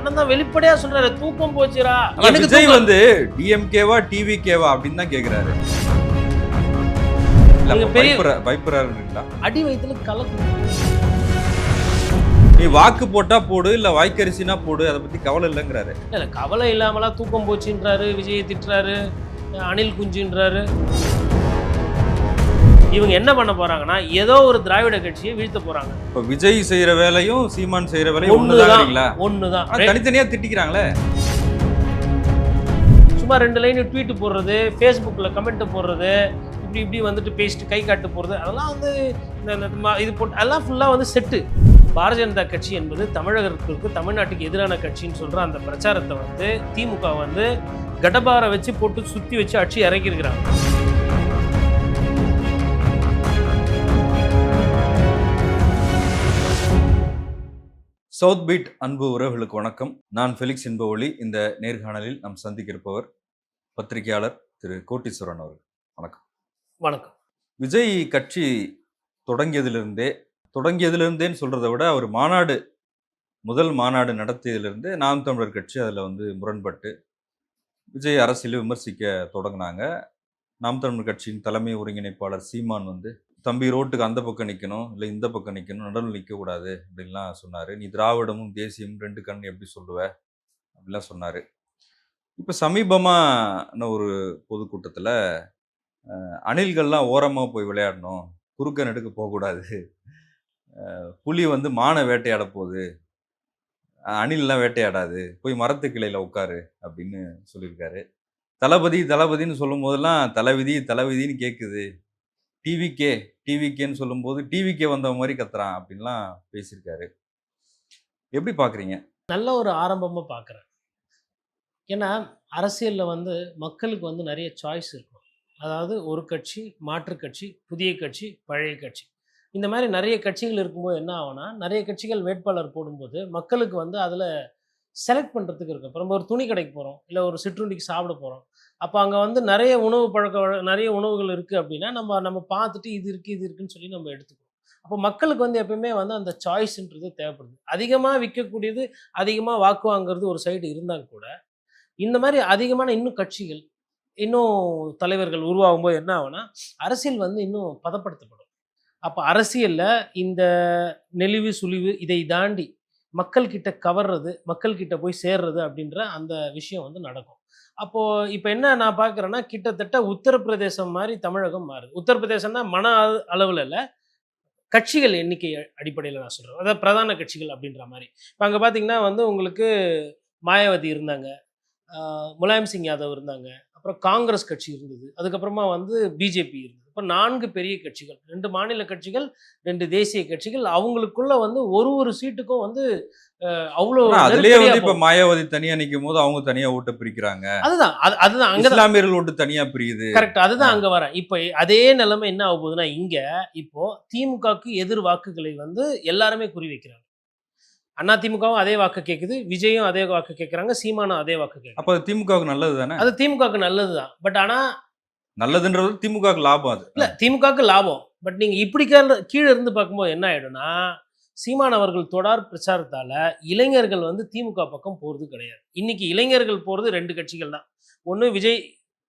அண்ணன் தான் வெளிப்படையா சொல்றாரு. தூக்கம் போச்சுடா. ஆனா எனக்கு விஜய் வந்து டிஎம்கேவா டிவிகேவா அப்படின்னு தான் கேக்குறாரு. பயப்படுறாருங்களா அடி வயித்துல கலக்கு. நீ வாக்கு போட்டா போடு இல்ல வாய்க்கரிசினா போடு அதை பத்தி கவலை இல்லைங்கிறாரு. இல்ல இல்ல கவலை இல்லாமலாம் தூக்கம் போச்சுன்றாரு விஜயை திட்டுறாரு அனில் குஞ்சுன்றாரு. இவங்க என்ன பண்ண போறாங்கன்னா ஏதோ ஒரு திராவிட கட்சியை வீழ்த்த போறாங்க. இப்ப விஜய் செய்யற வேலையும் சீமான் செய்யற வேலையும் ஒண்ணுதான் ஒண்ணுதான் தனித்தனியா திட்டிக்கிறாங்களே? சும்மா ரெண்டு லைன் ட்வீட் போடுறது ஃபேஸ்புக்கில் கமெண்ட் போடுறது இப்படி இப்படி வந்துட்டு பேசிட்டு கை காட்டு போடுறது அதெல்லாம் வந்து இந்த இது போட்டு அதெல்லாம் ஃபுல்லாக வந்து செட்டு பாரதிய ஜனதா கட்சி என்பது தமிழகத்திற்கு தமிழ்நாட்டுக்கு எதிரான கட்சின்னு சொல்கிற அந்த பிரச்சாரத்தை வந்து திமுக வந்து கடபாரை வச்சு போட்டு சுற்றி வச்சு அடிச்சு இறக்கியிருக்கிறாங்க. சவுத் பீட் அன்பு உறவுகளுக்கு வணக்கம். நான் ஃபெலிக்ஸ் என்பவொளி இந்த நேர்காணலில் நாம் சந்திக்க இருப்பவர் பத்திரிகையாளர் திரு கோட்டீஸ்வரன் அவர்கள். வணக்கம். வணக்கம். விஜய் கட்சி தொடங்கியதிலிருந்தே தொடங்கியதிலிருந்தேன்னு சொல்றதை விட அவர் மாநாடு முதல் மாநாடு நடத்தியதிலிருந்தே நாம் தமிழர் கட்சி அதில் வந்து முரண்பட்டு விஜய் அரசியலை விமர்சிக்க தொடங்கினாங்க. நாம் தமிழர் கட்சியின் தலைமை ஒருங்கிணைப்பாளர் சீமான் வந்து தம்பி ரோட்டுக்கு அந்த பக்கம் நிற்கணும் இல்லை இந்த பக்கம் நிற்கணும் நடுவில் நிற்கக்கூடாது அப்படின்லாம் சொன்னார். நீ திராவிடமும் தேசியமும் ரெண்டு கண் எப்படி சொல்லுவ? அப்படிலாம் சொன்னார். இப்போ சமீபமான ஒரு பொதுக்கூட்டத்தில் அணில்கள்லாம் ஓரமாக போய் விளையாடணும் குறுக்க நெடுக்க போகக்கூடாது. புலி வந்து மானை வேட்டையாட போகுது. அணிலெலாம் வேட்டையாடாது. போய் மரத்து கிளையில் உட்காரு அப்படின்னு சொல்லியிருக்காரு. தளபதி தளபதின்னு சொல்லும் போதெல்லாம் தலைவிதி தலைவிதின்னு கேட்குது டிவிகே டிவிகேன்னு சொல்லும்போது டிவிகே வந்த மாதிரி கத்துறான் அப்படின்லாம் பேசியிருக்காரு. எப்படி பார்க்குறீங்க நல்ல ஒரு ஆரம்பமாக பார்க்குறேன் ஏன்னா அரசியலில் வந்து மக்களுக்கு வந்து நிறைய சாய்ஸ் இருக்கும். அதாவது ஒரு கட்சி மாற்றுக்கட்சி புதிய கட்சி பழைய கட்சி. இந்த மாதிரி நிறைய கட்சிகள் இருக்கும்போது என்ன ஆகும்னா நிறைய கட்சிகள் வேட்பாளர் போடும்போது மக்களுக்கு வந்து அதில் செலக்ட் பண்ணுறதுக்கு இருக்கும். இப்போ நம்ம ஒரு துணி கடைக்கு போகிறோம் இல்லை ஒரு சிற்றுண்டிக்கு சாப்பிட போகிறோம் அப்போ அங்கே வந்து நிறைய உணவு பழக்க நிறைய உணவுகள் இருக்குது அப்படின்னா நம்ம நம்ம பார்த்துட்டு இது இருக்குது இது இருக்குன்னு சொல்லி நம்ம எடுத்துக்கணும் அப்போ மக்களுக்கு வந்து எப்பயுமே வந்து அந்த சாய்ஸ்ன்றது தேவைப்படுது. அதிகமாக விற்கக்கூடியது அதிகமாக வாக்கு வாங்குறது ஒரு சைடு இருந்தால் கூட இந்த மாதிரி அதிகமான இன்னும் கட்சிகள் இன்னும் தலைவர்கள் உருவாகும் போது என்ன ஆகும்னா அரசியல் வந்து இன்னும் பதப்படுத்தப்படும். அப்போ அரசியலில் இந்த நெளிவு சுழிவு இதை தாண்டி மக்கள்கிட்ட கவர்றது மக்கள்கிட்ட போய் சேர்றது அப்படின்ற அந்த விஷயம் வந்து நடக்கும். அப்போது இப்போ என்ன நான் பார்க்குறேன்னா கிட்டத்தட்ட உத்தரப்பிரதேசம் மாதிரி தமிழகம் மாறுது. உத்தரப்பிரதேசம்னா மன அளவில் இல்லை கட்சிகள் எண்ணிக்கை அடிப்படையில் நான் சொல்கிறேன் அதாவது பிரதான கட்சிகள் அப்படின்ற மாதிரி. இப்போ அங்கே பார்த்தீங்கன்னா வந்து உங்களுக்கு மாயாவதி இருந்தாங்க முலாயம் சிங் யாதவ் இருந்தாங்க அப்புறம் காங்கிரஸ் கட்சி இருந்தது. அதுக்கப்புறமா வந்து பிஜேபி இருந்தது. இப்போ நான்கு பெரிய கட்சிகள் ரெண்டு மாநில கட்சிகள் ரெண்டு தேசிய கட்சிகள் அவங்களுக்குள்ள வந்து ஒரு ஒரு சீட்டுக்கும் வந்து அவ்வளோ அதுலயே வந்து இப்ப. மாயாவதி தனியா நிக்கும் போது அவங்க தனியா ஓட்ட பிரிக்கிறாங்க. அதுதான் அது அதுதான் அங்கே இஸ்லாமியர்கள் ஓட்டு தனியா பிரியுது. கரெக்ட் அதுதான் அங்க வரேன் இப்போ அதே நிலைமை என்ன ஆக போகுதுன்னா இங்க இப்போ திமுகவுக்கு எதிர் வாக்குகளை வந்து எல்லாருமே குறி வைக்கிறாங்க. அண்ணா திமுகவும் அதே வாக்கு கேட்குது விஜயும் அதே வாக்கு கேட்குறாங்க சீமானும் அதே வாக்கு கேட்குறாங்க அப்ப திமுகவுக்கு நல்லது தானே அது திமுகவுக்கு நல்லதுதான். பட் ஆனா நல்லதுன்றது திமுகவுக்கு லாபம் அது. இல்ல திமுகவுக்கு லாபம். பட் நீங்க இப்படி கீழ- இருந்து பார்க்கும்போது என்ன ஆயிடும்னா சீமான் அவர்கள் தொடர் பிரச்சாரத்தால இளைஞர்கள் வந்து திமுக பக்கம் போறது கிடையாது. இன்னைக்கு இளைஞர்கள் போறது ரெண்டு கட்சிகள் தான். ஒண்ணு விஜய்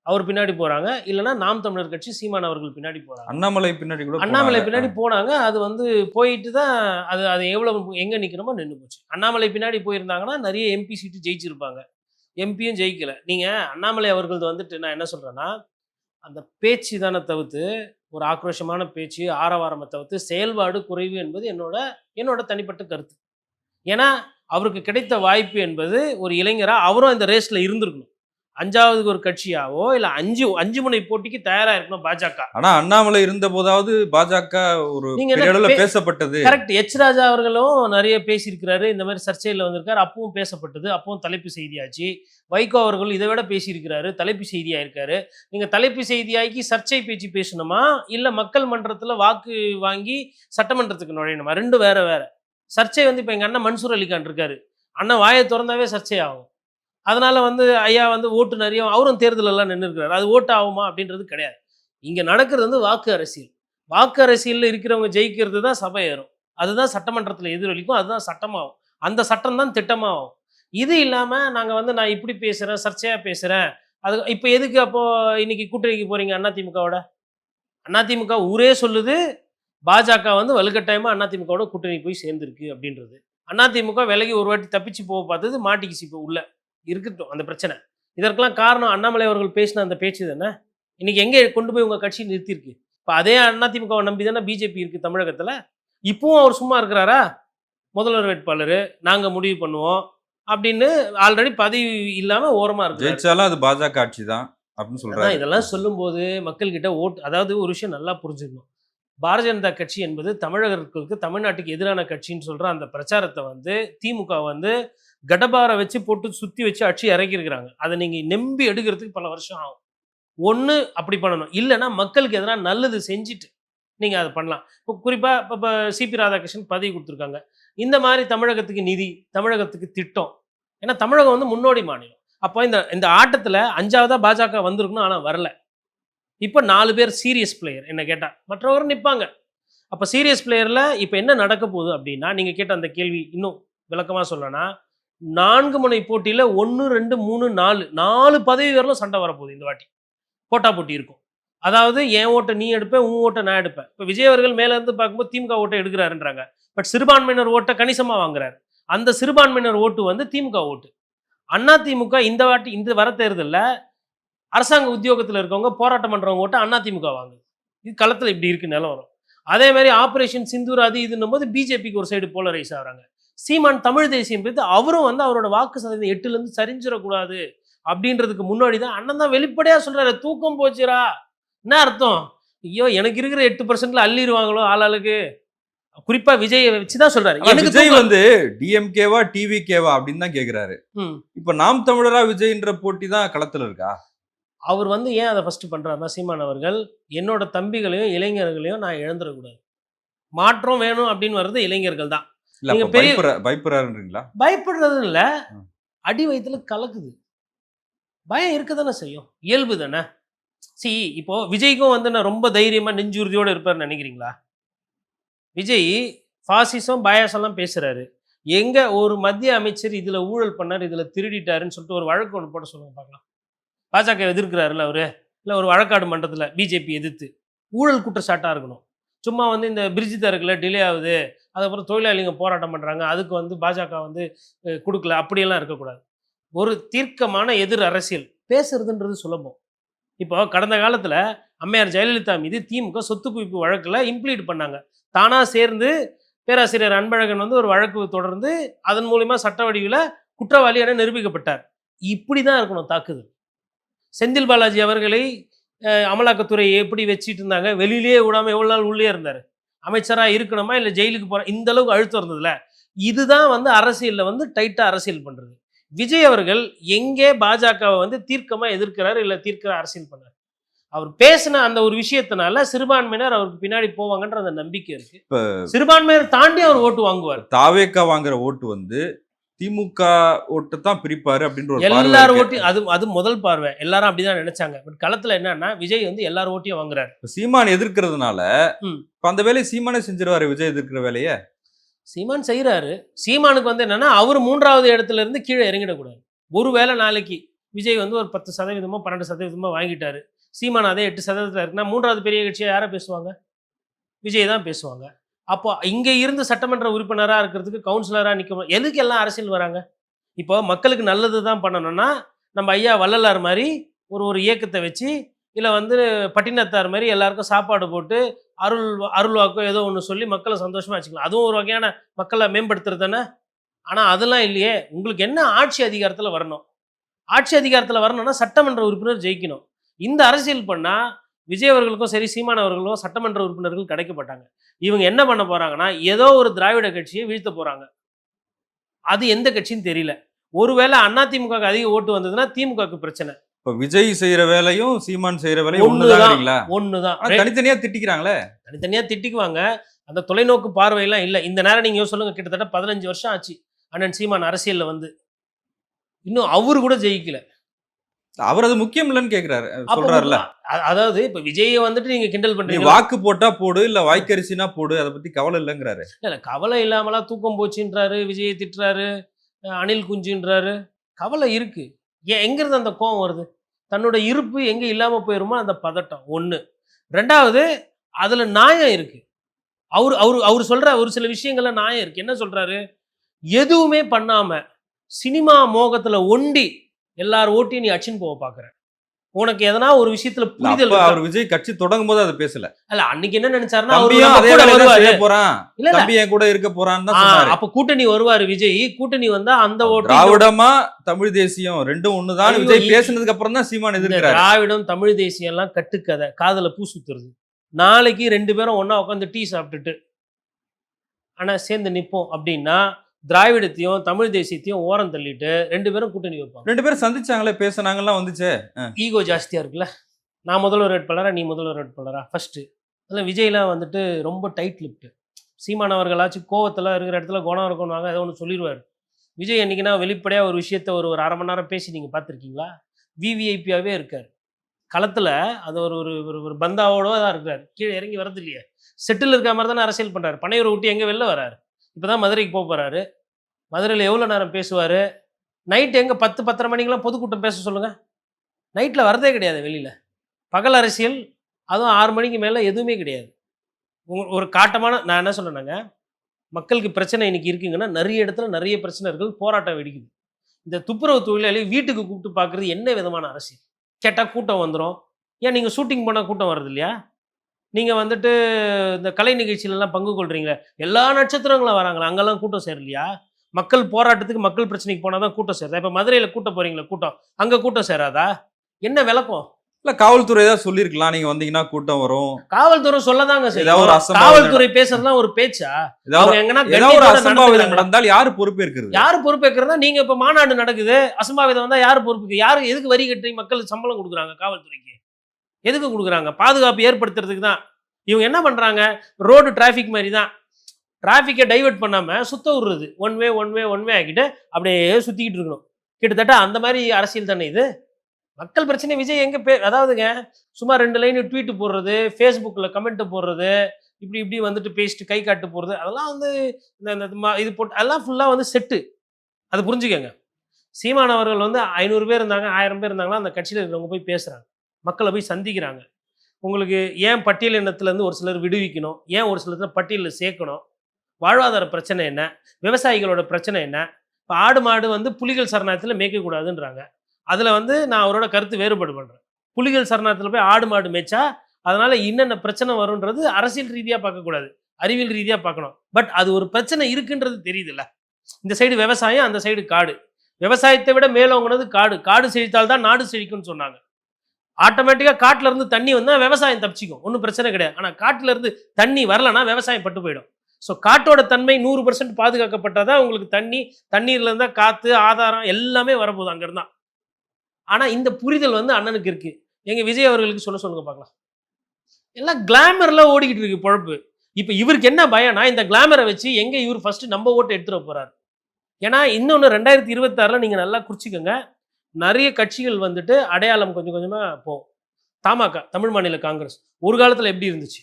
அவர் பின்னாடி போறாங்க இல்லைன்னா நாம் தமிழர் கட்சி சீமான் அவர்கள் பின்னாடி போறாங்க. அண்ணாமலை பின்னாடி கூட அண்ணாமலை. பின்னாடி போனாங்க அது வந்து போயிட்டு தான் அது அது எவ்வளவு எங்க நிக்கிறோமோ நின்று போச்சு. அண்ணாமலை பின்னாடி போயிருந்தாங்கன்னா நிறைய எம்பி சீட்டு ஜெயிச்சிருப்பாங்க. எம்பியும் ஜெயிக்கல. நீங்க அண்ணாமலை அவர்களது வந்துட்டு நான் என்ன சொல்றேன்னா அந்த பேச்சு தானே தவிர்த்து ஒரு ஆக்ரோஷமான பேச்சு ஆரவாரமை தவிர்த்து செயல்பாடு குறைவு என்பது என்னோட என்னோட தனிப்பட்ட கருத்து. ஏன்னா அவருக்கு கிடைத்த வாய்ப்பு என்பது ஒரு இளைஞராக அவரும் இந்த ரேஸில் இருந்திருக்கணும். அஞ்சாவதுக்கு ஒரு கட்சியாவோ இல்ல அஞ்சு அஞ்சு முனை போட்டிக்கு தயாரா இருக்கணும் பாஜக. ஆனா அண்ணாமலை இருந்த போதாவது பாஜக ஒரு பேசப்பட்டது. கரெக்ட் எச் ராஜா அவர்களும் நிறைய பேசியிருக்கிறாரு. இந்த மாதிரி சர்ச்சையில் வந்திருக்காரு. அப்பவும் பேசப்பட்டது. அப்பவும் தலைப்பு செய்தியாச்சு. வைகோ அவர்கள் இதை விட பேசியிருக்கிறாரு. தலைப்பு செய்தியா இருக்காரு நீங்க தலைப்பு செய்தியாக்கி சர்ச்சை பேச்சு பேசணுமா? இல்ல மக்கள் மன்றத்துல வாக்கு வாங்கி சட்டமன்றத்துக்கு நுழையணுமா? ரெண்டு வேற வேற. சர்ச்சை வந்து இப்ப எங்க அண்ணன் மன்சூர் அலிகான் இருக்காரு. அண்ணன் வாயை திறந்தாவே சர்ச்சை ஆகும். அதனால் வந்து ஐயா வந்து ஓட்டு நிறைய அவரும் தேர்தலெல்லாம் நின்றுருக்கிறார் நின்று இருக்கிறாரு அது ஓட்டு ஆகுமா அப்படின்றது கிடையாது. இங்கே நடக்கிறது வந்து வாக்கு அரசியல். வாக்கு அரசியலில் இருக்கிறவங்க ஜெயிக்கிறது தான் சபை ஏறும். அதுதான் சட்டமன்றத்தில் எதிரொலிக்கும். அதுதான் சட்டமாகும். அந்த சட்டம் தான் திட்டமாகும். இது இல்லாமல் நாங்கள் வந்து நான் இப்படி பேசுகிறேன் சர்ச்சையாக பேசுகிறேன் அது இப்போ எதுக்கு அப்போது இன்னைக்கு கூட்டணிக்கு போகிறீங்க அதிமுகவோட அதிமுக ஊரே சொல்லுது பாஜக வந்து வலுக்கட்டாயமாக அதிமுகவோட கூட்டணி போய் சேர்ந்துருக்கு அப்படின்றது. அதிமுக விலகி ஒரு வாட்டி தப்பிச்சு போக பார்த்தது மாட்டிக்கிச்சு இப்போ உள்ள. இருக்கட்டும் அந்த பிரச்சனை. இதற்கெல்லாம் காரணம் அண்ணாமலை அவர்கள் பேசின அந்த பேச்சு தானே? இன்னைக்கு எங்கே கொண்டு போய் உங்க கட்சி நிறுத்தியிருக்கு? இப்போ அதே அதிமுகவை நம்பி தானே பிஜேபி இருக்கு தமிழகத்துல? இப்பவும் அவர் சும்மா இருக்கிறாரா? முதல்வர் வேட்பாளர் நாங்க முடிவு பண்ணுவோம் அப்படின்னு ஆல்ரெடி பதவி இல்லாம ஓரமா இருக்கு ஜெயிச்சாலும் அது பாஜக ஆட்சி தான் அப்படின்னு சொல்றாரு. இதெல்லாம் சொல்லும்போது மக்கள்கிட்ட ஓட்டு அதாவது ஒரு விஷயம் நல்லா புரிஞ்சுக்கணும். பாரதிய ஜனதா கட்சி என்பது தமிழர்களுக்கு தமிழ்நாட்டுக்கு எதிரான கட்சின்னு சொல்ற அந்த பிரச்சாரத்தை வந்து திமுக வந்து கடபாரை வச்சு போட்டு சுற்றி வச்சு அடிச்சு இறக்கியிருக்கிறாங்க. அதை நீங்கள் நம்பி எடுக்கிறதுக்கு பல வருஷம் ஆகும். ஒன்று அப்படி பண்ணணும். இல்லைன்னா மக்களுக்கு எதனா நல்லது செஞ்சுட்டு நீங்கள் அதை பண்ணலாம். இப்போ குறிப்பாக இப்போ இப்போ சிபி ராதாகிருஷ்ணன் பதவி கொடுத்துருக்காங்க. இந்த மாதிரி தமிழகத்துக்கு நிதி தமிழகத்துக்கு திட்டம். ஏன்னா தமிழகம் வந்து முன்னோடி மாநிலம். அப்போ இந்த இந்த ஆட்டத்தில் அஞ்சாவதாக பாஜக வந்திருக்கணும் ஆனால் வரல. இப்போ நாலு பேர் சீரியஸ் பிளேயர் என்ன கேட்டால் மற்றவரும் நிற்பாங்க அப்போ சீரியஸ் பிளேயரில் இப்போ என்ன நடக்க போகுது அப்படின்னா நீங்கள் கேட்ட அந்த கேள்வி இன்னும் விளக்கமாக சொல்லனா நான்கு முனை போட்டியில் ஒன்று ரெண்டு மூணு நாலு நாலு பதவி வரலும் சண்டை வரப்போகுது இந்த வாட்டி. போட்டா போட்டி இருக்கும். அதாவது என் ஓட்டை நீ எடுப்பேன் உன் ஓட்டை நான் எடுப்பேன். இப்போ விஜய் அவர்கள் இருந்து பார்க்கும்போது திமுக ஓட்டை எடுக்கிறாருன்றாங்க. பட் சிறுபான்மையினர் ஓட்டை கணிசமாக வாங்குறாரு. அந்த சிறுபான்மையினர் ஓட்டு வந்து திமுக ஓட்டு. அண்ணா திமுக இந்த வாட்டி இந்த வர தேர்தலில் அரசாங்க உத்தியோகத்தில் இருக்கவங்க போராட்டம் பண்ணுறவங்க ஓட்டை அண்ணா திமுக வாங்குது. இது களத்தில் இப்படி இருக்கு நிலவரம். அதே மாதிரி ஆப்ரேஷன் சிந்தூர் அது இதுன்னும் போது பிஜேபிக்கு ஒரு சைடு போலரைஸ் ஆகுறாங்க. சீமான் தமிழ் தேசியம் பேத்து அவரும் வந்து அவரோட வாக்கு சதவீதம் எட்டுல இருந்து சரிஞ்சிடக்கூடாது அப்படின்றதுக்கு முன்னாடி தான் அண்ணன் தான் வெளிப்படையா சொல்றாரு தூக்கம் போச்சுடா. என்ன அர்த்தம்? ஐயோ எனக்கு இருக்கிற எட்டு பர்சன்ட்ல அள்ளிடுவாங்களோ ஆளாளுக்கு குறிப்பா விஜயை வச்சுதான் சொல்றாரு. ஆனா எனக்கு விஜய் வந்து டிஎம்கேவா டிவிகேவா அப்படின்னு தான் கேக்குறாரு. இப்ப நாம் தமிழரா விஜய்ன்ற போட்டி தான் களத்துல இருக்கா? அவர் வந்து ஏன் அதை ஃபர்ஸ்ட் பண்றாருன்னா சீமான் அவர்கள் என்னோட தம்பிகளையும் இளைஞர்களையும் நான் இழந்துடக்கூடாது. மாற்றம் வேணும் அப்படின்னு வர்றது இளைஞர்கள் தான். நீங்க பெரிய- பயப்படுறாருன்றீங்களா? பயப்படுறது இல்ல. அடி வயித்துல கலக்குது. பயம் இருக்க தானே செய்யும். இயல்பு தானே. சி இப்போ விஜய்க்கும் வந்து நான் ரொம்ப தைரியமா நெஞ்சுறுதியோட இருப்பாருன்னு நினைக்கிறீங்களா? விஜய் ஃபாசிசம் பயாஸ் எல்லாம் பேசுறாரு. எங்க ஒரு மத்திய அமைச்சர் இதுல ஊழல் பண்ணார் இதுல திருடிட்டாருன்னு சொல்லிட்டு ஒரு வழக்கு ஒன்று போட சொல்லுங்க பார்க்கலாம். பாஜக எதிர்க்கிறாருல்ல அவரு? இல்ல ஒரு வழக்காடு மன்றத்துல பிஜேபி எதிர்த்து. ஊழல் குற்றச்சாட்டா இருக்கணும். சும்மா வந்து இந்த பிரிட்ஜ் தரக்குல டிலே ஆகுது. அதுக்கப்புறம் தொழிலாளிங்க போராட்டம் பண்ணுறாங்க அதுக்கு வந்து பாஜக வந்து கொடுக்கல. அப்படியெல்லாம் இருக்கக்கூடாது. ஒரு தீர்க்கமான எதிர் அரசியல். பேசுறதுன்றது சுலபம். இப்போ கடந்த காலத்தில் அம்மையார் ஜெயலலிதா மீது திமுக சொத்து குவிப்பு வழக்கில் இம்ப்ளீட் பண்ணாங்க. தானாக சேர்ந்து பேராசிரியர் அன்பழகன் வந்து ஒரு வழக்கு தொடர்ந்து அதன் மூலிமா சட்ட வடிவில் குற்றவாளி என நிரூபிக்கப்பட்டார். இப்படி தான் இருக்கணும் தாக்குதல். செந்தில் பாலாஜி அவர்களை அமலாக்கத்துறை எப்படி வச்சிட்டு இருந்தாங்க? வெளியிலேயே விடாம எவ்வளோ நாள் உள்ளே இருந்தார்? அமைச்சரா இருக்கணுமா இல்லை ஜெயிலுக்கு போற இந்த அளவுக்கு அழுத்தம் இருந்ததுல? இதுதான் வந்து அரசியல்ல வந்து டைட்டா அரசியல் பண்றது. விஜய் அவர்கள் எங்கே பாஜகவை வந்து தீர்க்கமா எதிர்க்கிறாரு இல்ல தீர்க்கிற அரசியல் பண்ணார்? அவர் பேசின அந்த ஒரு விஷயத்தினால சிறுபான்மையினர் அவருக்கு பின்னாடி போவாங்கன்ற அந்த நம்பிக்கை இருக்கு. சிறுபான்மையினர் தாண்டி அவர் ஓட்டு வாங்குவார். தாவேக்கா வாங்குற ஓட்டு வந்து திமுக ஓட்டு தான் பிரிப்பாரு அப்படின்ற ஒரு எல்லார். ஓட்டையும் அது அது முதல் பார்வை. எல்லாரும் அப்படிதான் நினைச்சாங்க. பட் களத்துல என்னன்னா விஜய் வந்து எல்லார் ஓட்டையும் வாங்குறாரு. சீமான் எதிர்க்கிறதுனால அந்த வேலையை சீமானே செஞ்சிருவாரு விஜய் எதிர்க்கிற வேலையை? சீமான் செய்றாரு. சீமானுக்கு வந்து என்னன்னா அவர் மூன்றாவது இடத்துல இருந்து கீழே இறங்கிடக்கூடாது. ஒருவேளை நாளைக்கு விஜய் வந்து ஒரு பத்து சதவீதமோ பன்னெண்டு சதவீதமோ வாங்கிட்டாரு. சீமான் அதே எட்டு சதவீதத்தில் இருக்குன்னா மூன்றாவது பெரிய கட்சியை யாரை பேசுவாங்க? விஜய் தான் பேசுவாங்க. அப்போ இங்கே இருந்து சட்டமன்ற உறுப்பினராக இருக்கிறதுக்கு கவுன்சிலராக நிற்க எதுக்கு எல்லாம் அரசியல் வராங்க? இப்போ மக்களுக்கு நல்லது தான் பண்ணணும்னா நம்ம ஐயா வள்ளலார் மாதிரி ஒரு ஒரு இயக்கத்தை வச்சு இல்லை வந்து பட்டினத்தார் மாதிரி எல்லாருக்கும் சாப்பாடு போட்டு அருள் அருள்வாக்கோ ஏதோ ஒன்று சொல்லி மக்களை சந்தோஷமாக வச்சுக்கலாம். அதுவும் ஒரு வகையான மக்களை மேம்படுத்துறது தானே? ஆனால் அதெல்லாம் இல்லையே. உங்களுக்கு என்ன ஆட்சி அதிகாரத்தில் வரணும்? ஆட்சி அதிகாரத்தில் வரணும்னா சட்டமன்ற உறுப்பினர் ஜெயிக்கணும். இந்த அரசியல் பண்ணால் விஜய் அவர்களுக்கும் சரி சீமான் அவர்களுக்கும் சட்டமன்ற உறுப்பினர்கள் கிடைக்கப்பட்டாங்க. இவங்க என்ன பண்ண போறாங்கன்னா ஏதோ ஒரு திராவிட கட்சியை வீழ்த்த போறாங்க. அது எந்த கட்சின்னு தெரியல. ஒருவேளை அதிமுக க்கு அதிக ஓட்டு வந்ததுன்னா திமுகவுக்கு பிரச்சனை. இப்ப விஜய் செய்யற வேலையும் சீமான் செய்யற வேலையும் ஒண்ணுதான். ஒண்ணுதான் தனித்தனியா திட்டிக்கிறாங்களே? தனித்தனியா திட்டிக்குவாங்க. அந்த தொலைநோக்கு பார்வையெல்லாம் இல்லை. இந்த நேரம் நீங்க சொல்லுங்க கிட்டத்தட்ட பதினஞ்சு வருஷம் ஆச்சு. அண்ணன் சீமான் அரசியல்ல வந்து. இன்னும் அவரு கூட ஜெயிக்கல. அவர் அது முக்கியம் இல்லைன்னு கேக்குறாரு. அப்ப சொல்றாருல அ- அதாவது இப்ப விஜயை வந்துட்டு நீங்க கிண்டல் பண்றீங்க வாக்கு போட்டா போடு இல்ல வாய்க்கரிசினா போடு அதை பத்தி கவலை இல்லைங்கிறாரு. இல்ல கவலை இல்லாமலாம் தூக்கம் போச்சுன்றாரு விஜயை திட்டுறாரு அணில் குஞ்சுன்றாரு. கவலை இருக்கு. ஏன் எங்கிருந்து அந்த கோவம் வருது? தன்னோட இருப்பு எங்க இல்லாம போயிருமோ அந்த பதட்டம் ஒண்ணு. ரெண்டாவது அதுல நியாயம் இருக்கு. அவர் அவர் அவர் சொல்ற ஒரு சில விஷயங்கள்ல நியாயம் இருக்கு. என்ன சொல்றாரு? எதுவுமே பண்ணாம சினிமா மோகத்துல ஒண்டி எல்லார் ஓட்டியும் நீ அச்சின் போக பாக்குற. உனக்கு எதனா ஒரு விஷயத்துல இல்ல, புரிதல்? அவர் விஜய் கட்சி தொடங்கும் போது அதை பேசல. அல்ல அன்னைக்கு என்ன நினைச்சாருன்னா அவரு போறான்? இல்ல இல்ல. தம்பி என் கூட இருக்க போறான்னு அப்ப கூட்டணி வருவாரு விஜய். கூட்டணி வந்தா அந்த திராவிடமா தமிழ் தேசியம் ரெண்டும் ஒண்ணுதான் விஜய் பேசுனதுக்கு அப்புறம் தான் சீமான் எதிர்க்கிறாரு. திராவிடம் தமிழ் தேசியம் எல்லாம் கட்டுக்கதை. காதுல பூ சுத்துறது. நாளைக்கு ரெண்டு பேரும் ஒண்ணா உட்காந்து டீ சாப்பிட்டுட்டு ஆனா சேர்ந்து நிப்போம் அப்படின்னா திராவிடத்தையும் தமிழ் தேசியத்தையும் ஓரம் தள்ளிட்டு ரெண்டு பேரும் கூட்டணி வைப்பாங்க. ரெண்டு பேரும் சந்திச்சாங்களே பேசுனாங்கலாம் வந்துச்சே. ஈகோ ஜாஸ்தியா இருக்குல்ல? நான் முதல்வர் வேட்பாளரா நீ முதல்வர் வேட்பாளரா ஃபர்ஸ்ட் அதில் விஜய்லாம் வந்துட்டு ரொம்ப டைட் லிப்ட் சீமான் அவர்களாச்சும் கோவத்தில் இருக்கிற இடத்துல குணம் இருக்கணுவாங்க ஏதோ ஒன்று சொல்லிடுவார் விஜய் என்னைக்குன்னா வெளிப்படையாக ஒரு விஷயத்த ஒரு ஒரு அரை மணி நேரம் பேசி நீங்கள் பார்த்துருக்கீங்களா? விவிஐபியாகவே இருக்கார். களத்தில் அது ஒரு ஒரு ஒரு ஒரு பந்தாவோட தான் இருக்கார் கீழே இறங்கி வரது இல்லையே. செட்டில் இருக்க மாதிரி தானே அரசியல் பண்ணுறாரு பனையூரை விட்டு எங்கே வெளில வராரு? இப்போ தான் மதுரைக்கு போக போகிறாரு மதுரையில் எவ்வளோ நேரம் பேசுவார்? நைட் எங்கே பத்து பத்தரை மணிக்கெலாம் பொதுக்கூட்டம் பேச சொல்லுங்கள் நைட்டில் வரதே கிடையாது வெளியில். பகல் அரசியல் அதுவும் ஆறு மணிக்கு மேலே எதுவுமே கிடையாது. உங்க- ஒரு காட்டமான நான் என்ன சொல்கிறேன்னாங்க மக்களுக்கு பிரச்சனை இன்னைக்கு இருக்குங்கன்னா நிறைய இடத்துல நிறைய பிரச்சனை இருக்குது போராட்டம் வெடிக்குது. இந்த துப்புரவு தொழிலாளி வீட்டுக்கு கூப்பிட்டு பார்க்குறது என்ன விதமான அரசியல்? கேட்டால் கூட்டம் வந்துடும் ஏன் நீங்கள் ஷூட்டிங் பண்ணால் கூட்டம் வருது இல்லையா நீங்கள் வந்துட்டு இந்த கலை நிகழ்ச்சியிலலாம் பங்கு கொள்றீங்களே எல்லா நட்சத்திரங்களும் வராங்களா அங்கெல்லாம் கூட்டம் சேரலையா? மக்கள் போராட்டத்துக்கு மக்கள் பிரச்சனைக்கு போனால் தான் கூட்டம் சேருதா? இப்போ மதுரையில் கூட்டம் போகிறீங்களா கூட்டம். அங்கே கூட்டம் சேராதா? என்ன விளக்கம்? இல்ல காவல்துறை ஏதாவது சொல்லிருக்கலாம். நீங்க வந்தீங்கன்னா கூட்டம் வரும். காவல்துறை சொல்லதாங்க செய்யும். காவல்துறை பேசுறதுலாம் ஒரு பேச்சா? ஏதாவது எங்கன்னா ஒரு அசம்பாவிதம்? நடந்தால் யாரு பொறுப்பேற்கிறது? யாரு பொறுப்பேற்கிறதா நீங்க இப்ப மாநாடு நடக்குது அசம்பாவிதம் வந்தா யாரு பொறுப்புக்கு? யாரு எதுக்கு வரி கட்டி மக்களுக்கு சம்பளம் கொடுக்குறாங்க காவல்துறைக்கு? எதுக்கு கொடுக்குறாங்க? பாதுகாப்பு ஏற்படுத்துறதுக்கு தான். இவங்க என்ன பண்ணுறாங்க ரோடு டிராஃபிக் மாதிரி தான் டிராஃபிக்கை டைவர்ட் பண்ணாமல் சுத்த விடுறது. One way one way one way ஆக்கிட்டு அப்படியே சுற்றிக்கிட்டு இருக்கணும். கிட்டத்தட்ட அந்த மாதிரி அரசியல் தானே இது? மக்கள் பிரச்சனை விஜய் எங்கே பே அதாவதுங்க சும்மா ரெண்டு லைன் ட்வீட்டு போடுறது ஃபேஸ்புக்கில் கமெண்ட் போடுறது இப்படி இப்படி வந்துட்டு பேசிட்டு கை காட்டு போடுறது அதெல்லாம் வந்து இந்த இது போட்டு அதெல்லாம் ஃபுல்லாக வந்து செட்டு அது புரிஞ்சுக்கங்க. சீமானவர்கள் வந்து ஐநூறு பேர் இருந்தாங்க ஆயிரம் பேர் இருந்தாங்களா அந்த கட்சியில் இருக்கிறவங்க போய் பேசுகிறாங்க மக்களை போய் சந்திக்கிறாங்க. உங்களுக்கு ஏன் பட்டியல் இனத்துலேருந்து ஒரு சிலர் விடுவிக்கணும்? ஏன் ஒரு சிலர் பட்டியலில் சேர்க்கணும்? வாழ்வாதார பிரச்சனை என்ன? விவசாயிகளோட பிரச்சனை என்ன? இப்போ ஆடு மாடு வந்து புலிகள் சரணாலயத்தில் மேய்க்கக்கூடாதுன்றாங்க அதில் வந்து நான் அவரோட கருத்து வேறுபாடு பண்ணுறேன் புலிகள் சரணாலயத்தில் போய் ஆடு மாடு மேய்ச்சா அதனால் என்னென்ன பிரச்சனை வரும்ன்றது அரசியல் ரீதியாக பார்க்கக்கூடாது அறிவியல் ரீதியாக பார்க்கணும். பட் அது ஒரு பிரச்சனை இருக்குன்றது தெரியுதுல்ல. இந்த சைடு விவசாயம் அந்த சைடு காடு. விவசாயத்தை விட மேலோங்கினது காடு. காடு செழித்தால் தான் நாடு செழிக்கும்னு சொன்னாங்க. ஆட்டோமேட்டிக்காக காட்டிலேருந்து தண்ணி வந்தால் விவசாயம் தப்பிச்சிக்கும். ஒன்றும் பிரச்சனை கிடையாது. ஆனால் காட்டுல இருந்து தண்ணி வரலன்னா விவசாயம் பட்டு போயிடும். ஸோ காட்டோட தன்மை நூறு பர்சன்ட் பாதுகாக்கப்பட்டாதான் உங்களுக்கு தண்ணி தண்ணீர்ல காற்று ஆதாரம் எல்லாமே வரப்போகுது அங்கேருந்தான் ஆனால் இந்த புரிதல் வந்து அண்ணனுக்கு இருக்குது எங்கள் விஜய் அவர்களுக்கு சொல்ல சொல்லுங்க பார்க்கலாம். எல்லாம் கிளாமரில் ஓடிக்கிட்டு இருக்கு பொழப்பு. இப்போ இவருக்கு என்ன பயம்னா இந்த கிளாமரை வச்சு எங்கே இவர் ஃபஸ்ட்டு நம்ம ஓட்டை எடுத்துகிட்டு போகிறார் ஏன்னா இன்னொன்று ரெண்டாயிரத்தி இருபத்தாறில் நீங்கள் நல்லா குறிச்சிக்கோங்க. நிறைய கட்சிகள் வந்துட்டு அடையாளம் கொஞ்சம் கொஞ்சமாக போகும் தமாக தமிழ் மாநில காங்கிரஸ். ஒரு காலத்தில் எப்படி இருந்துச்சு?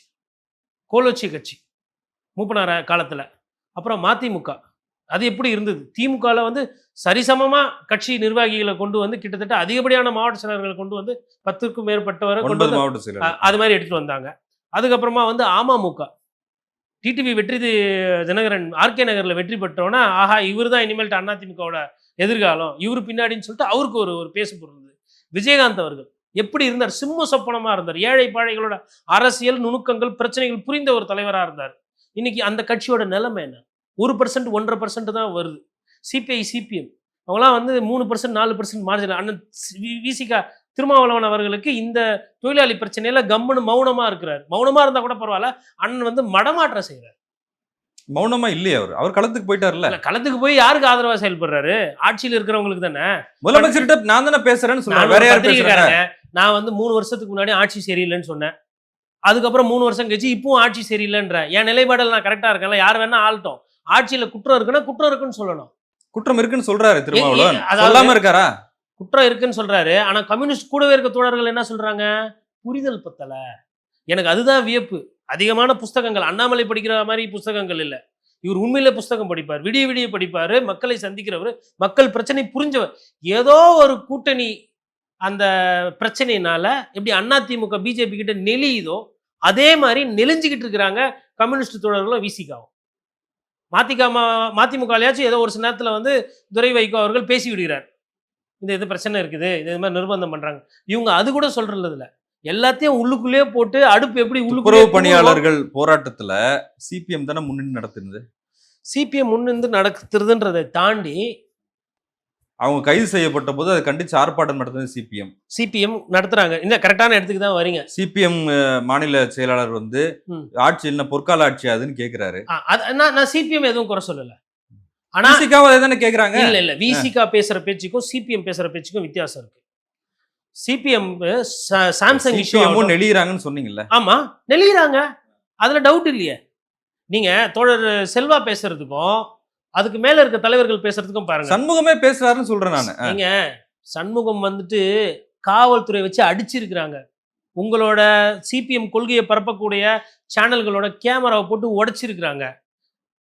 கோலோச்சி கட்சி மூப்பனார காலத்தில். அப்புறம் மதிமுக. அது எப்படி இருந்தது? திமுகவில் வந்து சரிசமமாக கட்சி நிர்வாகிகளை கொண்டு வந்து கிட்டத்தட்ட அதிகப்படியான மாவட்ட செயலர்களை கொண்டு வந்து பத்துக்கும் மேற்பட்டவரை கொண்டு வந்து மாவட்ட அது மாதிரி எடுத்துட்டு வந்தாங்க. அதுக்கப்புறமா வந்து அமமுக. டிடிவி வெற்றி தினகரன் ஆர்கே நகர்ல வெற்றி பெற்றோன்னா ஆஹா இவர் தான் இனிமேல்ட்டு அதிமுகவோட எதிர்காலம் இவர் பின்னாடின்னு சொல்லிட்டு அவருக்கு ஒரு ஒரு பேசு பொருந்தது. விஜயகாந்த் அவர்கள் எப்படி இருந்தார்? சிம்ம சொப்பனமாக இருந்தார். ஏழை பாழைகளோட அரசியல் நுணுக்கங்கள் பிரச்சனைகள் புரிந்த ஒரு தலைவராக இருந்தார். இன்னைக்கு அந்த கட்சியோட நிலைமை என்ன? ஒரு பர்சன்ட் ஒன்றரை பர்சன்ட் தான் வருது. சிபிஐ சிபிஎம் அவங்களாம் வந்து மூணு பர்சன்ட் நாலு பர்சன்ட் மார்ஜின் அண்ணன் விசிகா திருமாவளவன் அவர்களுக்கு இந்த தொழிலாளி பிரச்சனையில கம்முன்னு மௌனமாக இருக்கிறார். மௌனமாக இருந்தால் கூட பரவாயில்ல. அண்ணன் வந்து மடமாற்றம் செய்கிறார் மௌனமா இல்லையே அவர். அவர் களத்துக்கு போயிட்டார்ல களத்துக்கு போய் யாருக்கு ஆதரவா செயல்படுறாரு? ஆட்சியில் இருக்கிறவங்களுக்கு தானே? முதலமைச்சர்கிட்ட நான் தானே பேசுறேன்னு ஒரு வேற யார் பேசுறாங்க? பத்திரிக்கைக்காரங்க நான் வந்து மூணு வருஷத்துக்கு முன்னாடி ஆட்சி சரியில்லைன்னு சொன்னேன். அதுக்கப்புறம் மூணு வருஷம் கழிச்சு இப்பவும் ஆட்சி சரியில்லைன்ற. என் நிலைப்பாடில் நான் கரெக்டா இருக்கேன்ல யார் வேணா ஆளட்டும். ஆட்சியில குற்றம் இருக்குன்னா குற்றம் இருக்குன்னு சொல்லணும். குற்றம் இருக்குன்னு சொல்றாரு திருமாவளவன். சொல்லாம இருக்காரா? குற்றம் இருக்குன்னு சொல்றாரு. ஆனா கம்யூனிஸ்ட் கூடவே இருக்க தோழர்கள் என்ன சொல்றாங்க? புரிதல் பத்தல. எனக்கு அதுதான் வியப்பு. அதிகமான புஸ்தகங்கள் அண்ணாமலை படிக்கிற மாதிரி புஸ்தகங்கள் இல்லை. இவர் உண்மையில புஸ்தகம் படிப்பார். விடிய விடிய படிப்பார். மக்களை சந்திக்கிறவர். மக்கள் பிரச்சனை புரிஞ்சவர். ஏதோ ஒரு கூட்டணி அந்த பிரச்சனையினால எப்படி அதிமுக பிஜேபி கிட்ட நெளியுதோ அதே மாதிரி நெளிஞ்சுக்கிட்டு இருக்கிறாங்க கம்யூனிஸ்ட் தோழர்களும் விசிகாவும். மதிமுக மதிமுகலையாச்சும் ஏதோ ஒரு சில நேரத்தில் வந்து துரை வைகோ அவர்கள் பேசி விடுகிறார் இந்த இது பிரச்சனை இருக்குது. இது மாதிரி நிர்பந்தம் பண்ணுறாங்க இவங்க அது கூட சொல்றது இல்லை எல்லாத்தையும் உள்ளுக்குள்ளேயே போட்டு அடுப்பு எப்படி துப்புரவு பணியாளர்கள் போராட்டத்துல சிபிஎம் தானே முன்னணி நடத்துனது? சிபிஎம் முன்னிருந்து நடத்துறதுன்றதை தாண்டி அவங்க கைது செய்யப்பட்ட போது அதை கண்டிச்சு ஆர்ப்பாட்டம் நடத்துனது சிபிஎம் சிபிஎம் நடத்துறாங்க. இந்த கரெக்டான இடத்துக்கு தான் வரீங்க. சிபிஎம் மாநில செயலாளர் வந்து. ஆட்சி என்ன பொற்கால ஆட்சி அதுன்னு கேக்குறாரு. நான் சிபிஎம் எதுவும் குறை சொல்லல. ஆனா தானே கேக்குறாங்க? இல்ல இல்ல விசிகா பேசுற பேச்சுக்கும் சிபிஎம் பேசுற பேச்சுக்கும் வித்தியாசம் இருக்கு. சிபிஎம் சாம்சங் இஷ்யூ சிபிஎம்மும் நெளிகிறாங்கன்னு சொன்னீங்கல்ல? ஆமா நெளிகிறாங்க அதுல டவுட் இல்லையே. நீங்க தோழர் செல்வா பேசுறதுக்கும் அதுக்கு மேல இருக்க தலைவர்கள் பேசுறதுக்கும் பாருங்க. சண்முகமே பேசுறாருன்னு சொல்றேன் நானு. நீங்க சண்முகம் வந்துட்டு காவல்துறை வச்சு அடிச்சிருக்கிறாங்க. உங்களோட சிபிஎம் கொள்கையை பரப்பக்கூடிய சேனல்களோட கேமராவை போட்டு உடைச்சிருக்கிறாங்க.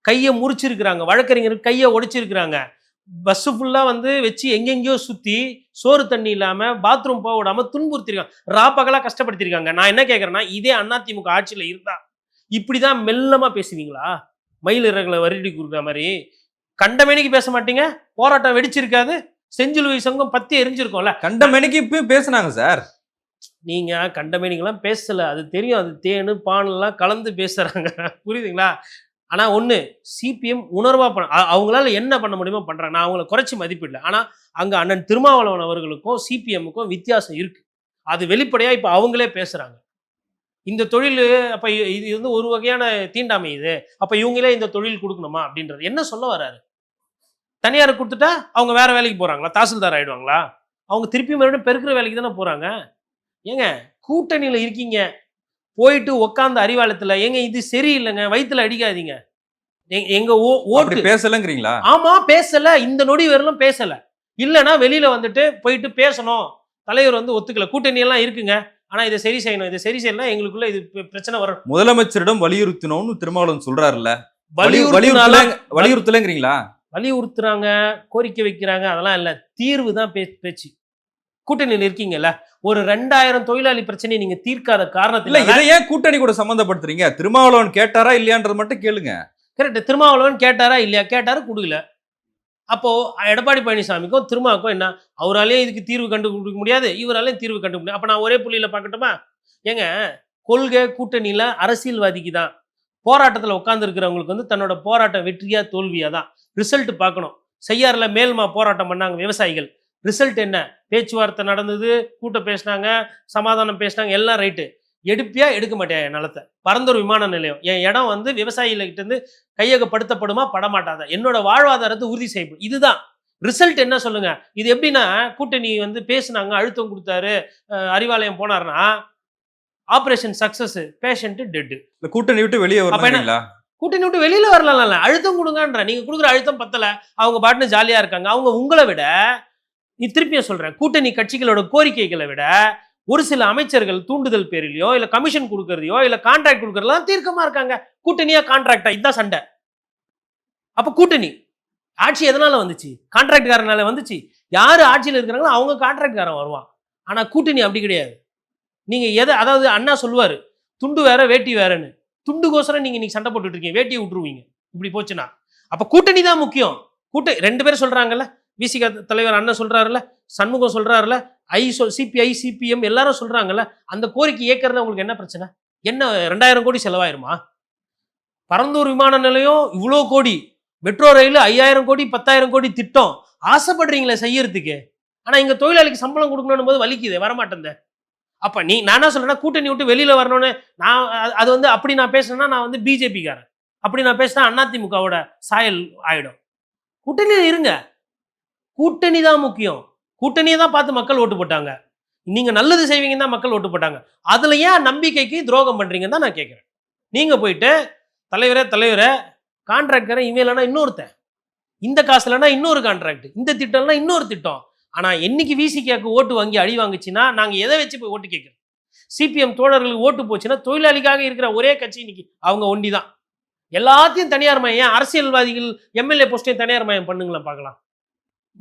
கையை முறிச்சிருக்கிறாங்க. வழக்கறிஞர் கையை உடைச்சிருக்கிறாங்க. பஸ்ஸு ஃபுல்லாக வந்து வச்சு எங்கெங்கேயோ சுற்றி சோறு தண்ணி இல்லாமல் பாத்ரூம் போக விடாம துன்புறுத்திருக்காங்க ராப்பகலாக கஷ்டப்படுத்திருக்காங்க. நான் என்ன கேட்குறேன்னா இதே அதிமுக ஆட்சியில் இருந்தா இப்படி தான் மெல்லமாக பேசுவீங்களா? மயில் இறகுல வருடி கொடுக்குற மாதிரி. கண்டமேனிக்கு பேச மாட்டீங்க? போராட்டம் வெடிச்சிருக்காது. செஞ்சிலுவை சங்கம் பத்தி எரிஞ்சிருக்கோம்ல. கண்ட மணிக்கு இப்பயும் பேசுனாங்க சார். நீங்க கண்டமேனிக்கெல்லாம் பேசல. அது தெரியும். அது தேனு பானெல்லாம் கலந்து பேசுறாங்க. புரியுதுங்களா? ஆனால் ஒன்று சிபிஎம் உணர்வாக பண்ண அவங்களால என்ன பண்ண முடியுமோ பண்ணுறாங்க நான் அவங்கள குறைச்சி மதிப்பிடல. ஆனால் அங்கே அண்ணன் திருமாவளவன் அவர்களுக்கும் சிபிஎம்முக்கும் வித்தியாசம் இருக்குது அது வெளிப்படையாக இப்போ அவங்களே பேசுகிறாங்க இந்த தொழில் அப்போ இது வந்து ஒரு வகையான தீண்டாமை இது. அப்போ இவங்களே இந்த தொழில் கொடுக்கணுமா அப்படின்றது. என்ன சொல்ல வராரு? தனியார் கொடுத்துட்டா அவங்க வேறு வேலைக்கு போகிறாங்களா தாசில்தார் ஆயிடுவாங்களா? அவங்க திருப்பி மறுபடியும் பெருக்கிற வேலைக்கு தானே போகிறாங்க ஏங்க கூட்டணியில் இருக்கீங்க. போயிட்டு உக்காந்த அறிவாளத்தில் ஏங்க இது சரியில்லைங்க? வயிற்றுல அடிக்காதீங்க. எங்க ஓ- ஓட்டு பேசலங்கிறீங்களா? ஆமா பேசல. இந்த நொடி வரலும் பேசல. இல்லைன்னா வெளியில வந்துட்டு போயிட்டு பேசணும். தலைவர் வந்து ஒத்துக்கல. கூட்டணி எல்லாம் இருக்குங்க. ஆனா இதை சரி செய்யணும். இதை சரி செய்யலாம் எங்களுக்குள்ள இது பிர- பிரச்சனை வரும். முதலமைச்சரிடம் வலியுறுத்தினோம்னு திருமாவளவன் சொல்றாருல்ல. வலியுறுத்தல வலியுறுத்தலங்கிறீங்களா? வலியுறுத்துறாங்க கோரிக்கை வைக்கிறாங்க. அதெல்லாம் இல்ல. தீர்வு தான் பேச்சு. கூட்டணியில் இருக்கீங்கல்ல. ஒரு ரெண்டாயிரம் தொழிலாளி பிரச்சனையை நீங்க தீர்க்காத காரணத்துல இதை ஏன் கூட்டணி கூட சம்பந்தப்படுத்துறீங்க. திருமாவளவன் கேட்டாரா இல்லையான்றது மட்டும் கேளுங்க. கரெக்டு திருமாவளவன் கேட்டாரா இல்லையா? கேட்டாரா கொடுக்கல. அப்போது எடப்பாடி பழனிசாமிக்கும் திருமாவுக்கும் என்ன? அவராலேயும் இதுக்கு தீர்வு கண்டு கொடுக்க முடியாது. இவராலையும் தீர்வு கண்டு முடியாது. அப்போ நான் ஒரே புள்ளியில் பார்க்கட்டுமா? ஏங்க கொள்கை கூட்டணியில் அரசியல்வாதிக்கு தான். போராட்டத்தில் உட்காந்துருக்கிறவங்களுக்கு வந்து தன்னோட போராட்டம் வெற்றியா தோல்வியா தான். ரிசல்ட் பார்க்கணும். செய்யாரில் மேல்மா போராட்டம் பண்ணாங்க விவசாயிகள். ரிசல்ட் என்ன? பேச்சுவார்த்தை நடந்தது கூட்டம் பேசினாங்க சமாதானம் பேசினாங்க எல்லாம் ரைட்டு எடுப்பியா எடுக்க மாட்டியா என் நிலத்தை? பரந்தூர் விமான நிலையம். என் இடம் வந்து விவசாயிகிட்ட இருந்து கையகப்படுத்தப்படுமா? படமாட்டாதா. என்னோட வாழ்வாதாரத்தை உறுதி செய்யப்படும் இதுதான். ரிசல்ட் என்ன சொல்லுங்க? இது எப்படின்னா கூட்டணி வந்து பேசுனாங்க அழுத்தம் கொடுத்தாரு அறிவாலயம் போனாருன்னா ஆபரேஷன் சக்சஸ் பேஷண்ட் டெட்டு. இல்ல கூட்டணி விட்டு வெளியே? வரீங்களா கூட்டணி விட்டு வெளியில வரலாம்ல அழுத்தம் கொடுங்கன்ற. நீங்க கொடுக்குற அழுத்தம் பத்தல. அவங்க பாட்டுன்னு ஜாலியா இருக்காங்க. அவங்க உங்களை விட நீ திருப்பியும் சொல்றேன் கூட்டணி கட்சிகளோட கோரிக்கைகளை விட ஒரு சில அமைச்சர்கள் தூண்டுதல் பேரிலையோ இல்லை கமிஷன் கொடுக்கறதையோ இல்லை கான்ட்ராக்ட் கொடுக்கறதெல்லாம் தீர்க்கமாக இருக்காங்க. கூட்டணியா கான்ட்ராக்டா இதுதான் சண்டை. அப்போ கூட்டணி. ஆட்சி எதனால வந்துச்சு? கான்ட்ராக்ட்காரனால வந்துச்சு. யார் ஆட்சியில் இருக்கிறாங்களோ அவங்க கான்ட்ராக்ட்காரன் வருவான். ஆனால் கூட்டணி அப்படி கிடையாது. நீங்கள் எதை அதாவது அண்ணா சொல்லுவார் துண்டு வேற வேட்டி வேறன்னு. துண்டுக்கோசரம் நீங்கள் இன்னைக்கு சண்டை போட்டுட்டு இருக்கீங்க. வேட்டியை விட்டுருவீங்க. இப்படி போச்சுன்னா. அப்போ கூட்டணி தான் முக்கியம். கூட்ட ரெண்டு பேரும் சொல்கிறாங்கல்ல விசிக தலைவர் அண்ணன் சொல்றாருல்ல சண்முகம் சொல்கிறாருல்ல ஐ சொல் சிபிஐ சிபிஎம் எல்லாரும் சொல்கிறாங்கல்ல அந்த கோரிக்கை ஏற்கறதுல உங்களுக்கு என்ன பிரச்சனை? என்ன ரெண்டாயிரம் கோடி செலவாயிருமா? பரந்தூர் விமான நிலையம் இவ்வளோ கோடி மெட்ரோ ரயில் ஐயாயிரம் கோடி பத்தாயிரம் கோடி திட்டம். ஆசைப்படுறீங்களே செய்யறதுக்கு. ஆனால் இங்கே தொழிலாளிக்கு சம்பளம் கொடுக்கணும் போது வலிக்குது வரமாட்டேன் அப்போ நீ நான் என்ன சொல்றேன்னா கூட்டணி விட்டு வெளியில் வரணும்னு நான் அது வந்து அப்படி நான் பேசுனேன்னா நான் வந்து பிஜேபிக்காரன் அப்படி நான் பேசினா அதிமுகவோட சாயல் ஆயிடும். கூட்டணியில் இருங்க. கூட்டணி தான் முக்கியம். கூட்டணியை தான் பார்த்து மக்கள் ஓட்டு போட்டாங்க. நீங்கள் நல்லது செய்வீங்கன்னு தான் மக்கள் ஓட்டு போட்டாங்க. அதுல ஏன் நம்பிக்கைக்கு துரோகம் பண்ணுறீங்கன்னு தான் நான் கேட்குறேன். நீங்கள் போயிட்டு தலைவரே தலைவரே கான்ட்ராக்டரை இவன் இல்லைன்னா இன்னொருத்தன். இந்த காசு இல்லைன்னா இன்னொரு கான்ட்ராக்ட் இந்த திட்டம்னா இன்னொரு திட்டம். ஆனால் என்னைக்கு விசிகேக்கு ஓட்டு வாங்கி அழி வாங்குச்சுன்னா நாங்கள் எதை வச்சு போய் ஓட்டு கேட்குறோம்? சிபிஎம் தோழர்களுக்கு ஓட்டு போச்சுன்னா தொழிலாளிக்காக இருக்கிற ஒரே கட்சி இன்னைக்கு அவங்க ஒண்டி தான் எல்லாத்தையும் தனியார் மயம். அரசியல்வாதிகள் எம்எல்ஏ போஸ்டையும் தனியார் மயம் பண்ணுங்களேன் பார்க்கலாம்.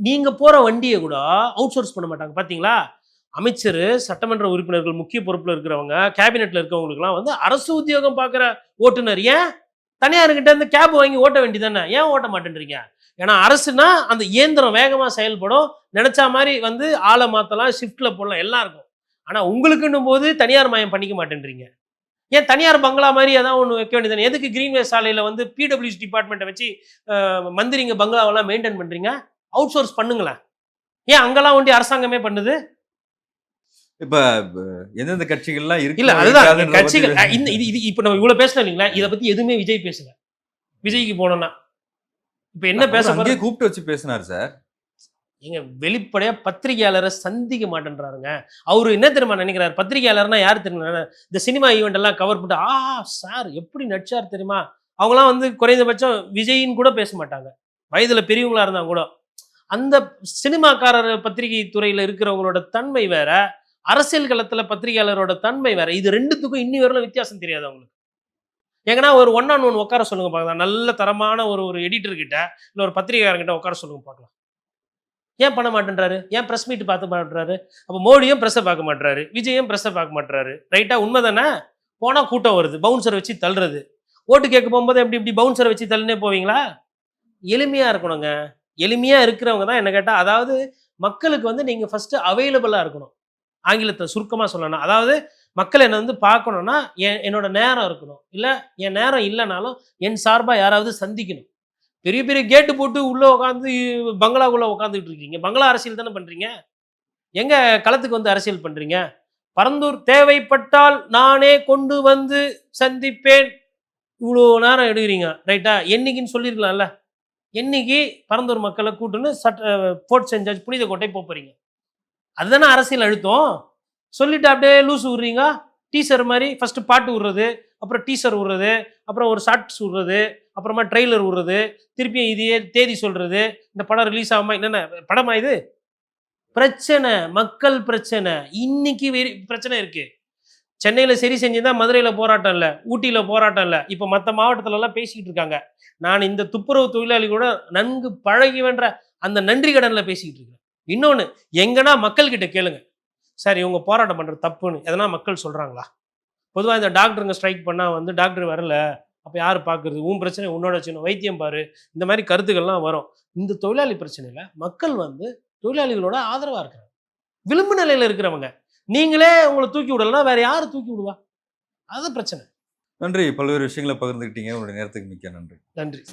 நீங்க போற வண்டியை கூட அவுட் சோர்ஸ் பண்ண மாட்டாங்க. பாத்தீங்களா? அமைச்சர் சட்டமன்ற உறுப்பினர்கள் முக்கிய பொறுப்பில் இருக்கிறவங்க கேபினெட்ல இருக்கிறவங்களுக்குலாம் வந்து அரசு உத்தியோகம் பார்க்குற ஓட்டுநர் ஏன்? தனியார்கிட்ட இருந்து கேப் வாங்கி ஓட்ட வேண்டியதானே ஏன் ஓட்ட மாட்டேன்றீங்க? ஏன்னா அரசுனா அந்த இயந்திரம் வேகமாக செயல்படும். நினச்சா மாதிரி வந்து ஆளை மாத்தலாம் ஷிஃப்ட்ல போடலாம் எல்லாம் இருக்கும். ஆனா உங்களுக்குன்னும் போது தனியார் மயம் பண்ணிக்க மாட்டேன்றீங்க. ஏன் தனியார் பங்களா மாதிரி ஏதாவது ஒன்று வைக்க வேண்டியதானே எதுக்கு கிரீன்வே சாலையில் வந்து பிடபிள்யூசி டிபார்ட்மெண்ட்டை வச்சு மந்திரிங்க பங்களாவெல்லாம் மெயின்டைன் பண்ணுறீங்க அவுட் சோர்ஸ் பண்ணுங்களேன். ஏன் அங்கெல்லாம் ஒண்டி அரசாங்கமே பண்ணுது? இப்ப எந்தெந்த கட்சிகள்லாம் இருக்கு இல்ல அதுதான். கட்சிகள் இந்த இது இது இப்போ நம்ம இவ்வளவு பேசணும் இல்லைங்களா? இதை பத்தி எதுவுமே விஜய் பேசல. விஜய்க்கு போனோம்னா. இப்ப என்ன பேச? அங்கேயே கூப்பிட்டு வச்சு பேசினார் சார். எங்க வெளிப்படையா பத்திரிகையாளரை சந்திக்க மாட்டேன்றாருங்க. அவரு என்ன தெரியுமா நினைக்கிறாரு? பத்திரிகையாளர்னா யார் தெரியுமா? இந்த சினிமா ஈவெண்ட் எல்லாம் கவர் பண்ணிட்டு ஆ சார் எப்படி நடிச்சார் தெரியுமா? அவங்களாம் வந்து குறைந்தபட்சம் விஜயின்னு கூட பேச மாட்டாங்க. வயதுல பெரியவங்களா இருந்தா கூட. அந்த சினிமாக்காரர் பத்திரிகை துறையில் இருக்கிறவங்களோட தன்மை வேற அரசியல் களத்தில் பத்திரிகையாளரோட தன்மை வேற. இது ரெண்டுத்துக்கும் இன்னி வரலும் வித்தியாசம் தெரியாது அவங்களுக்கு. எங்கன்னா ஒரு ஒன் ஆன் ஒன் உட்கார சொல்லுங்க பார்க்கலாம். நல்ல தரமான ஒரு ஒரு எடிட்டர் கிட்ட ஒரு பத்திரிகையாளர்கிட்ட உட்கார சொல்லுங்க பார்க்கலாம். ஏன் பண்ண மாட்டேன்றாரு? ஏன் ப்ரெஸ் மீட் பார்த்து மாட்டுறாரு அப்போ மோடியும் ப்ரெஸ்ஸை பார்க்க மாட்டுறாரு. விஜயும் ப்ரெஸ்ஸை பார்க்க மாட்டுறாரு. ரைட்டா உண்மை தானே? போனால் கூட்டம் வருது. பவுன்சரை வச்சு தள்ளுறது. ஓட்டு கேட்க போகும்போது எப்படி இப்படி பவுன்சரை வச்சு தள்ளுனே போவீங்களா? எளிமையாக இருக்கணுங்க. எளிமையாக இருக்கிறவங்க தான் என்ன கேட்டால் அதாவது மக்களுக்கு வந்து நீங்கள் ஃபஸ்ட்டு அவைலபிளாக இருக்கணும். ஆங்கிலத்தை சுருக்கமாக சொல்லணும் அதாவது மக்கள் என்னை வந்து பார்க்கணுன்னா என் என்னோட நேரம் இருக்கணும். இல்லை என் நேரம் இல்லைனாலும் என் சார்பாக யாராவது சந்திக்கணும். பெரிய பெரிய கேட்டு போட்டு உள்ளே உட்காந்து பங்களாக்குள்ளே உட்காந்துட்டு இருக்கீங்க. பங்களா அரசியல் தானே பண்ணுறீங்க எங்கே களத்துக்கு வந்து அரசியல் பண்ணுறீங்க பரந்தூர் தேவைப்பட்டால் நானே கொண்டு வந்து சந்திப்பேன். இவ்வளோ நேரம் எடுக்கிறீங்க ரைட்டா என்னைக்குன்னு சொல்லியிருக்கலாம்ல என்னைக்கு பரந்தூர் மக்களை கூட்டுன்னு சட்ட போர்ட் சென்ட் ஜட்ஜ் புனித கோட்டை போப் அதுதானே அரசியல் அழுத்தம். சொல்லிட்டு அப்படியே லூஸ் விடுறீங்க டீசர் மாதிரி ஃபஸ்ட்டு பாட்டு விடுறது அப்புறம் டீசர் விடுறது அப்புறம் ஒரு ஷார்ட்ஸ் விடுறது அப்புறமா ட்ரெய்லர் விடுறது திருப்பியும் இதையே தேதி சொல்கிறது இந்த படம் ரிலீஸ் ஆகாம என்னென்ன படமா இது? பிரச்சனை மக்கள் பிரச்சனை. இன்னைக்கு வெறி பிரச்சனை இருக்குது சென்னையில் சரி செஞ்சுதா மதுரையில் போராட்டம் இல்லை ஊட்டியில் போராட்டம் இல்லை. இப்போ மற்ற மாவட்டத்திலலாம் பேசிக்கிட்டு இருக்காங்க. நான் இந்த துப்புரவு தொழிலாளி கூட நன்கு பழகி வென்ற அந்த நன்றி கடனில் பேசிக்கிட்டு இருக்கேன். இன்னொன்று எங்கன்னா மக்கள்கிட்ட கேளுங்க. சார் இவங்க போராட்டம் பண்ணுற தப்புன்னு. எதனா மக்கள் சொல்கிறாங்களா பொதுவாக இந்த டாக்டருங்க ஸ்ட்ரைக் பண்ணால் வந்து டாக்டர் வரல. அப்போ யார் பார்க்குறது உன் பிரச்சனை உன்னோட சின்ன வைத்தியம் பாரு. இந்த மாதிரி கருத்துக்கள்லாம் வரும். இந்த தொழிலாளி பிரச்சனையில் மக்கள் வந்து தொழிலாளிகளோட ஆதரவாக இருக்கிறாங்க. விளிம்பு நிலையில் இருக்கிறவங்க. நீங்களே உங்களை தூக்கி விடலன்னா வேற யார் தூக்கி விடுவா? அதுதான் பிரச்சனை. நன்றி. பல்வேறு விஷயங்களை பகிர்ந்துக்கிட்டீங்க உங்களுடைய நேரத்துக்கு மிக்க நன்றி. நன்றி.